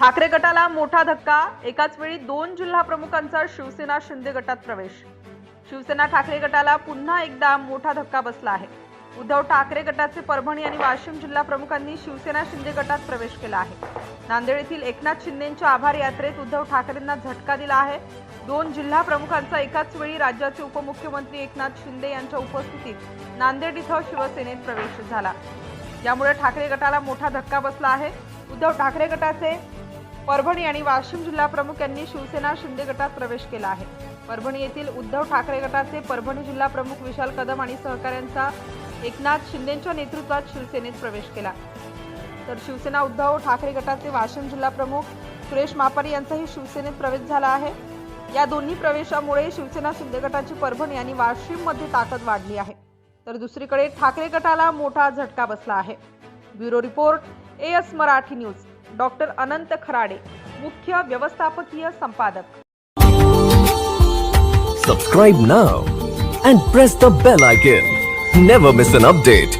ठाकरे गटाला मोठा धक्का. एकाच वेळी दोन जिल्हा प्रमुखांचा शिवसेना शिंदे गटात प्रवेश. शिवसेना ठाकरे गटाला पुन्हा एकदा मोठा धक्का बसला आहे. उद्धव ठाकरे गटाचे परभणी आणि वाशिम जिल्हा प्रमुखांनी शिवसेना शिंदे गटात प्रवेश केला आहे. नांदेड येथील एकनाथ शिंदेच्या आभार यात्रेत उद्धव ठाकरेंना झटका दिला आहे. दोन जिल्हा प्रमुखांचा एकाच वेळी राज्याचे उपमुख्यमंत्री एकनाथ शिंदे यांच्या उपस्थितीत नांदेड इथं शिवसेनेत प्रवेश झाला. यामुळे ठाकरे गटाला मोठा धक्का बसला आहे. उद्धव ठाकरे गटाचे परभणी आणि वाशिम जिल्हा प्रमुख यांनी शिवसेना शिंदे गटात प्रवेश केला आहे. परभणी येथील उद्धव ठाकरे गटाचे परभणी जिल्हा प्रमुख विशाल कदम आणि सहकाऱ्यांचा एकनाथ शिंदेच्या नेतृत्वात शिवसेनेत प्रवेश केला. तर शिवसेना उद्धव ठाकरे गटाचे वाशिम जिल्हा प्रमुख सुरेश मापारी यांचाही शिवसेनेत प्रवेश झाला आहे. या दोन्ही प्रवेशामुळे शिवसेना शिंदे गटाची परभणी आणि वाशिममध्ये ताकद वाढली आहे. तर दुसरीकडे ठाकरे गटाला मोठा झटका बसला आहे. Bureau report A S Marathi news. Doctor Anant Kharade मुख्य व्यवस्थापकीय संपादक Subscribe now and press the bell icon. Never miss an update.